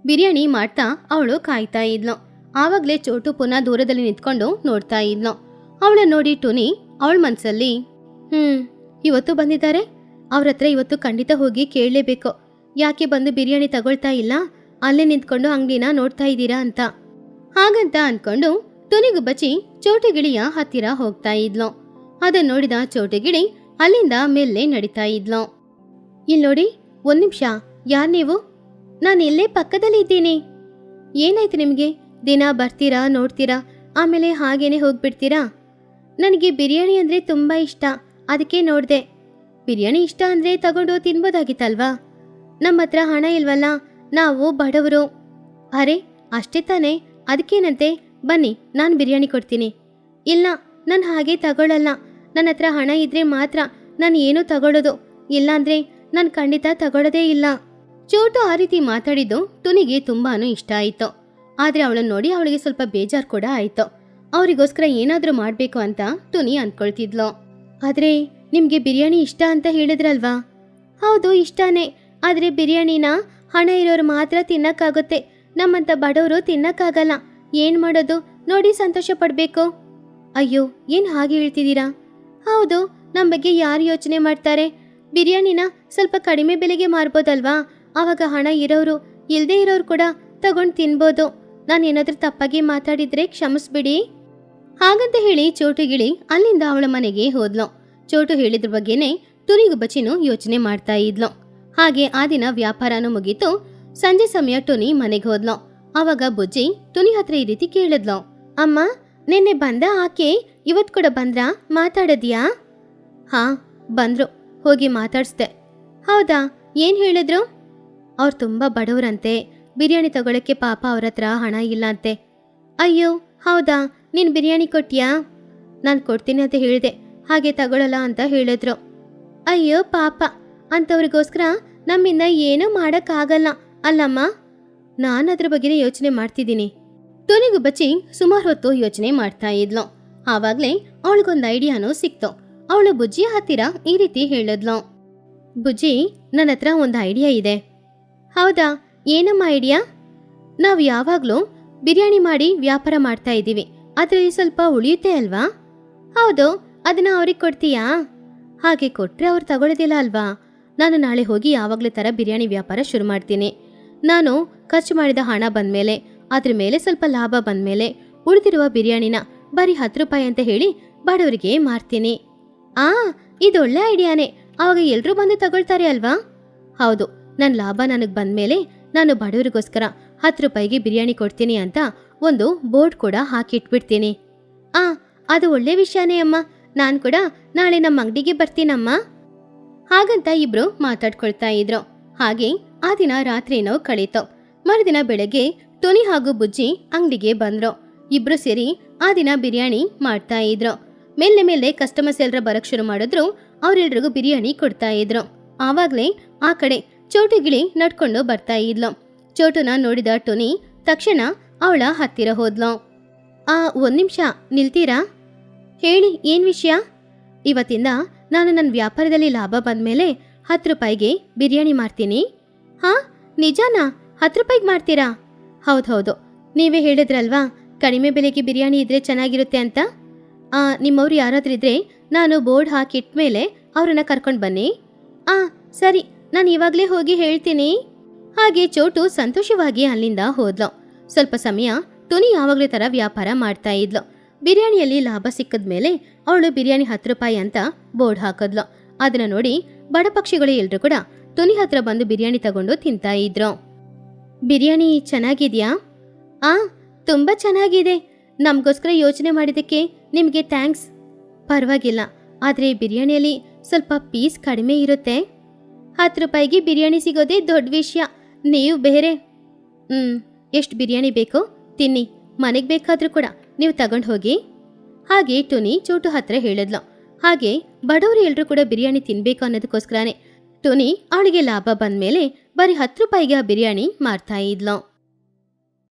ಬಿರಿಯಾನಿ ಮಾಡ್ತಾ ಅವಳು ಕಾಯ್ತಾ ಇದ್ಲು. ಆವಾಗ್ಲೇ ಚೋಟು ಪುನಃ ದೂರದಲ್ಲಿ ನಿಂತ್ಕೊಂಡು ನೋಡ್ತಾ ಇದ್ಲು. ಅವಳ ನೋಡಿ ಟುನಿ ಅವಳ ಮನಸ್ಸಲ್ಲಿ ಹ್ಮ್, ಇವತ್ತು ಬಂದಿದ್ದಾರೆ. ಅವ್ರ ಹತ್ರ ಇವತ್ತು ಖಂಡಿತ ಹೋಗಿ ಕೇಳಲೇಬೇಕು. ಯಾಕೆ ಬಂದು ಬಿರಿಯಾನಿ ತಗೊಳ್ತಾ ಇಲ್ಲ? ಅಲ್ಲೇ ನಿಂತ್ಕೊಂಡು ಅಂಗಡಿನ ನೋಡ್ತಾ ಇದ್ದೀರಾ ಅಂತ. ಹಾಗಂತ ಅನ್ಕೊಂಡು ಟುನಿಗು ಬಚ್ಚಿ ಚೋಟಗಿಳಿಯ ಹತ್ತಿರ ಹೋಗ್ತಾ ಇದ್ಲು. ಅದನ್ನ ನೋಡಿದ ಚೋಟಗಿಳಿ ಅಲ್ಲಿಂದ ಮೇಲೆ ನಡೀತಾ ಇದ್ಲು. ಇಲ್ಲಿ ನೋಡಿ, ಒಂದ್ ನಿಮಿಷ, ಯಾರ್ ನೀವು? ನಾನು ಇಲ್ಲೇ ಪಕ್ಕದಲ್ಲಿ ಇದ್ದೀನಿ. ಏನಾಯ್ತು ನಿಮಗೆ? ದಿನ ಬರ್ತೀರಾ, ನೋಡ್ತೀರಾ? ಆಮೇಲೆ ಹಾಗೇನೆ ಹೋಗ್ಬಿಡ್ತೀರಾ? ನನಗೆ ಬಿರಿಯಾನಿ ಅಂದ್ರೆ ತುಂಬಾ ಇಷ್ಟ, ಅದಕ್ಕೆ ನೋಡ್ದೆ. ಬಿರಿಯಾನಿ ಇಷ್ಟ ಅಂದ್ರೆ ತಗೊಂಡು ತಿನ್ಬೋದಾಗಿತ್ತಲ್ವಾ? ನಮ್ಮ ಹತ್ರ ಹಣ ಇಲ್ವಲ್ಲ, ನಾವು ಬಡವರು. ಅರೆ, ಅಷ್ಟೇ ತಾನೇ, ಅದಕ್ಕೇನಂತೆ? ಬನ್ನಿ, ನಾನು ಬಿರಿಯಾನಿ ಕೊಡ್ತೀನಿ. ಇಲ್ಲ, ನಾನು ಹಾಗೆ ತಗೊಳ್ಳಲ್ಲ ನನ್ನ ಹತ್ರ ಹಣ ಇದ್ರೆ ಮಾತ್ರ ನಾನು ಏನೂ ತಗೊಳ್ಳೋದು ಇಲ್ಲಾಂದ್ರೆ ನಾನು ಖಂಡಿತ ತಗೊಳ್ಳೋದೇ ಇಲ್ಲ. ಚೋಟು ಆ ರೀತಿ ಮಾತಾಡಿದ್ದು ಟುನಿಗೆ ತುಂಬಾ ಇಷ್ಟ ಆಯಿತು. ಆದ್ರೆ ಅವಳನ್ನ ನೋಡಿ ಅವಳಿಗೆ ಸ್ವಲ್ಪ ಬೇಜಾರು ಕೂಡ ಆಯಿತು. ಅವರಿಗೋಸ್ಕರ ಏನಾದರೂ ಮಾಡಬೇಕು ಅಂತ ಟುನಿ ಅಂದ್ಕೊಳ್ತಿದ್ಲು ಆದ್ರೆ ನಿಮಗೆ ಬಿರಿಯಾನಿ ಇಷ್ಟ ಅಂತ ಹೇಳಿದ್ರಲ್ವಾ? ಹೌದು, ಇಷ್ಟನೇ. ಆದ್ರೆ ಬಿರಿಯಾನಿನ ಹಣ ಇರೋರು ಮಾತ್ರ ತಿನ್ನಕ್ಕಾಗುತ್ತೆ. ನಮ್ಮಂಥ ಬಡವರು ತಿನ್ನಕ್ಕಾಗಲ್ಲ. ಏನ್ ಮಾಡೋದು? ನೋಡಿ ಸಂತೋಷ ಪಡ್ಬೇಕು. ಅಯ್ಯೋ, ಏನ್ ಹಾಗೆ ಹೇಳ್ತಿದ್ದೀರಾ? ಹೌದು, ನಮ್ ಬಗ್ಗೆ ಯಾರು ಯೋಚನೆ ಮಾಡ್ತಾರೆ? ಬಿರಿಯಾನಿನ ಸ್ವಲ್ಪ ಕಡಿಮೆ ಬೆಲೆಗೆ ಮಾರ್ಬೋದಲ್ವಾ? ಆವಾಗ ಹಣ ಇರೋರು, ಇಲ್ದೇ ಇರೋರು ಕೂಡ ತಗೊಂಡ್ ತಿನ್ಬೋದು. ನಾನು ಏನಾದ್ರೂ ತಪ್ಪಾಗಿ ಮಾತಾಡಿದ್ರೆ ಕ್ಷಮಿಸ್ಬಿಡಿ. ಹಾಗಂತ ಹೇಳಿ ಚೋಟು ಗಿಳಿ ಅಲ್ಲಿಂದ ಅವಳ ಮನೆಗೆ ಹೋದ್ಲು. ಚೋಟು ಹೇಳಿದ್ರ ಬಗ್ಗೆನೆ ಬಚಿನು ಯೋಚನೆ ಮಾಡ್ತಾ ಇದ್ಲು. ಹಾಗೆ ಆ ದಿನ ವ್ಯಾಪಾರನೂ ಮುಗೀತು. ಸಂಜೆ ಸಮಯ ಟುನಿ ಮನೆಗೆ ಹೋದ್ಲು. ಅವಾಗ ಬುಜ್ಜಿ ತುನಿ ಹತ್ರ ಈ ರೀತಿ ಕೇಳಿದ್ಲು. ಅಮ್ಮ, ನಿನ್ನೆ ಬಂದ ಆಕೆ ಇವತ್ ಕೂಡ ಬಂದ್ರ? ಮಾತಾಡದಿಯಾ? ಹಾ, ಬಂದ್ರು. ಹೋಗಿ ಮಾತಾಡ್ಸ್ದೆ. ಹೌದಾ? ಏನ್ ಹೇಳಿದ್ರು? ಅವ್ರು ತುಂಬಾ ಬಡವರಂತೆ. ಬಿರಿಯಾನಿ ತಗೊಳಕ್ಕೆ ಪಾಪ ಅವ್ರ ಹತ್ರ ಹಣ ಇಲ್ಲ ಅಂತೆ ಅಯ್ಯೋ, ಹೌದಾ? ನೀನ್ ಬಿರಿಯಾನಿ ಕೊಟ್ಟಿಯಾ ನಾನು ಕೊಡ್ತೀನಿ ಅಂತ ಹೇಳಿದೆ. ಹಾಗೆ ತಗೊಳ್ಳಲ್ಲ ಅಂತ ಹೇಳಿದ್ರು. ಅಯ್ಯೋ, ಪಾಪ. ಅಂಥವ್ರಿಗೋಸ್ಕರ ನಮ್ಮಿಂದ ಏನೂ ಮಾಡೋಕ್ಕಾಗಲ್ಲ. ಅಲ್ಲಮ್ಮ? ನಾನು ಅದರ ಬಗ್ಗೆನೇ ಯೋಚನೆ ಮಾಡ್ತಿದ್ದೀನಿ. ಟೋನಿಗೂ ಬಚ್ಚಿ ಸುಮಾರು ಹೊತ್ತು ಯೋಚನೆ ಮಾಡ್ತಾ ಇದ್ಲು. ಆವಾಗಲೇ ಅವಳಿಗೊಂದು ಐಡಿಯಾನೂ ಸಿಕ್ತು. ಅವಳು ಬುಜ್ಜಿಯ ಹತ್ತಿರ ಈ ರೀತಿ ಹೇಳಿದ್ಲು. ಬುಜ್ಜಿ ನನ್ನ ಹತ್ರ ಒಂದು ಐಡಿಯಾ ಇದೆ. ಹೌದಾ? ಏನಮ್ಮ ಐಡಿಯಾ? ನಾವು ಯಾವಾಗಲೂ ಬಿರಿಯಾನಿ ಮಾಡಿ ವ್ಯಾಪಾರ ಮಾಡ್ತಾ ಇದ್ದೀವಿ. ಅದರಲ್ಲಿ ಸ್ವಲ್ಪ ಉಳಿಯುತ್ತೆ ಅಲ್ವಾ? ಹೌದು, ಅದನ್ನ ಅವ್ರಿಗೆ ಕೊಡ್ತೀಯಾ? ಹಾಗೆ ಕೊಟ್ಟರೆ ಅವ್ರು ತಗೊಳ್ಳೋದಿಲ್ಲ ಅಲ್ವಾ? ನಾನು ನಾಳೆ ಹೋಗಿ ಯಾವಾಗಲೂ ಥರ ಬಿರಿಯಾನಿ ವ್ಯಾಪಾರ ಶುರು ಮಾಡ್ತೀನಿ. ನಾನು ಖರ್ಚು ಮಾಡಿದ ಹಣ ಬಂದ್ಮೇಲೆ, ಅದ್ರ ಮೇಲೆ ಸ್ವಲ್ಪ ಲಾಭ ಬಂದ್ಮೇಲೆ ಉಳಿದಿರುವ ಬಿರಿಯಾನಿನ ಬರೀ ಹತ್ತು ರೂಪಾಯಿ ಅಂತ ಹೇಳಿ ಬಡವರಿಗೆ ಮಾರ್ತೀನಿ. ಆ ಇದೊಳ್ಳೆ ಐಡಿಯಾನೇ. ಆವಾಗ ಎಲ್ಲರೂ ಬಂದು ತಗೊಳ್ತಾರೆ ಅಲ್ವಾ? ಹೌದು ನನ್ನ ಲಾಭ ನನಗೆ ಬಂದಮೇಲೆ ನಾನು ಬಡವರಿಗೋಸ್ಕರ ಹತ್ತು ರೂಪಾಯಿಗೆ ಬಿರಿಯಾನಿ ಕೊಡ್ತೀನಿ ಅಂತ ಒಂದು ಬೋರ್ಡ್ ಕೂಡ ಹಾಕಿಟ್ಬಿಡ್ತೀನಿ. ಆ, ಅದು ಒಳ್ಳೆ ವಿಷಯನೇ ಅಮ್ಮ. ನಾನು ಕೂಡ ನಾಳೆ ನಮ್ಮ ಅಂಗಡಿಗೆ ಬರ್ತೀನಮ್ಮ. ಹಾಗಂತ ಇಬ್ರು ಮಾತಾಡ್ಕೊಳ್ತಾ ಇದ್ರು. ಹಾಗೆ ಆ ದಿನ ರಾತ್ರಿನೋ ಕಳೀತು. ಮರುದಿನ ಬೆಳಗ್ಗೆ ಟೊನಿ ಹಾಗೂ ಬುಜ್ಜಿ ಅಂಗಡಿಗೆ ಬಂದ್ರು. ಇಬ್ರು ಸೇರಿ ಆ ದಿನ ಬಿರಿಯಾನಿ ಮಾಡ್ತಾ ಇದ್ರು. ಮೇಲೆ ಮೇಲೆ ಕಸ್ಟಮರ್ಸ್ ಎಲ್ಲರ ಬರಕ್ ಶುರು ಮಾಡಿದ್ರು. ಅವ್ರೆಲ್ರಿಗೂ ಬಿರಿಯಾನಿ ಕೊಡ್ತಾ ಇದ್ರು. ಆವಾಗಲೇ ಆ ಕಡೆ ಚೋಟು ಗಿಳಿ ನಡ್ಕೊಂಡು ಬರ್ತಾ ಇದ್ಲು. ಚೋಟುನ ನೋಡಿದ ಟೊನಿ ತಕ್ಷಣ ಅವಳ ಹತ್ತಿರ ಹೋದ್ಲು. ಆ, ಒಂದ್ ನಿಮಿಷ, ನಿಲ್ತೀರಾ? ಹೇಳಿ, ಏನ್ ವಿಷಯ? ಇವತ್ತಿಂದ ನಾನು ನನ್ನ ವ್ಯಾಪಾರದಲ್ಲಿ ಲಾಭ ಬಂದ್ಮೇಲೆ ಹತ್ತು ರೂಪಾಯಿಗೆ ಬಿರಿಯಾನಿ ಮಾಡ್ತೀನಿ. ಹಾ, ನಿಜಾನಾ? ಹತ್ತು ರೂಪಾಯಿಗೆ ಮಾಡ್ತೀರಾ? ಹೌದು ಹೌದು. ನೀವೇ ಹೇಳಿದ್ರಲ್ವಾ, ಕಡಿಮೆ ಬೆಲೆಗೆ ಬಿರಿಯಾನಿ ಇದ್ರೆ ಚೆನ್ನಾಗಿರುತ್ತೆ ಅಂತ? ನಿಮ್ಮವ್ರು ಯಾರಾದ್ರೂ ಇದ್ರೆ ನಾನು ಬೋರ್ಡ್ ಹಾಕಿಟ್ಟ ಮೇಲೆ ಅವ್ರನ್ನ ಕರ್ಕೊಂಡು ಬನ್ನಿ. ಆ, ಸರಿ, ನಾನು ಇವಾಗಲೇ ಹೋಗಿ ಹೇಳ್ತೀನಿ. ಹಾಗೆ ಚೋಟು ಸಂತೋಷವಾಗಿ ಅಲ್ಲಿಂದ ಹೋದ್ಲು. ಸ್ವಲ್ಪ ಸಮಯ ತುನಿ ಯಾವಾಗಲೇ ಥರ ವ್ಯಾಪಾರ ಮಾಡ್ತಾ ಇದ್ಲು. ಬಿರಿಯಾನಿಯಲ್ಲಿ ಲಾಭ ಸಿಕ್ಕದ ಮೇಲೆ ಅವಳು ಬಿರಿಯಾನಿ ಹತ್ತು ರೂಪಾಯಿ ಅಂತ ಬೋರ್ಡ್ ಹಾಕಿದ್ಲು. ಅದನ್ನ ನೋಡಿ ಬಡ ಪಕ್ಷಿಗಳು ಎಲ್ರು ಕೂಡ ತುನಿ ಹತ್ರ ಬಂದು ಬಿರಿಯಾನಿ ತಗೊಂಡು ತಿಂತಾ ಇದ್ರು. ಬಿರಿಯಾನಿ ಚೆನ್ನಾಗಿದೆಯಾ? ಆ, ತುಂಬ ಚೆನ್ನಾಗಿದೆ. ನಮಗೋಸ್ಕರ ಯೋಚನೆ ಮಾಡಿದ್ದಕ್ಕೆ ನಿಮಗೆ ಥ್ಯಾಂಕ್ಸ್. ಪರವಾಗಿಲ್ಲ, ಆದರೆ ಬಿರಿಯಾನಿಯಲ್ಲಿ ಸ್ವಲ್ಪ ಪೀಸ್ ಕಡಿಮೆ ಇರುತ್ತೆ. ಹತ್ತು ರೂಪಾಯಿಗೆ ಬಿರಿಯಾನಿ ಸಿಗೋದೇ ದೊಡ್ಡ ವಿಷಯ. ನೀವು ಬೇರೆ. ಹ್ಞೂ ಎಷ್ಟು ಬಿರಿಯಾನಿ ಬೇಕು ತಿನ್ನಿ. ಮನೆಗೆ ಬೇಕಾದರೂ ಕೂಡ ನೀವು ತಗೊಂಡು ಹೋಗಿ. ಹಾಗೆ ಟುನಿ ಚೋಟು ಹತ್ರ ಹೇಳಿದ್ಲು. ಹಾಗೆ ಬಡವರು ಎಲ್ಲರೂ ಕೂಡ ಬಿರಿಯಾನಿ ತಿನ್ನಬೇಕು ಅನ್ನೋದಕ್ಕೋಸ್ಕರನೇ ಟುನಿ ಅವಳಿಗೆ ಲಾಭ ಬಂದ್ಮೇಲೆ ಬರೀ ಹತ್ತು ರೂಪಾಯಿಗೆ ಬಿರಿಯಾನಿ ಮಾರ್ತಾ ಇದ್ಲು.